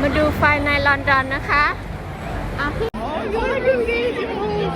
มาดูไฟในลอนดอนนะคะ อ้าวพี่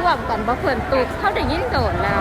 ท่วมก่อนบ่เพิ่นตูกเขาได้ยินโดนแล้ว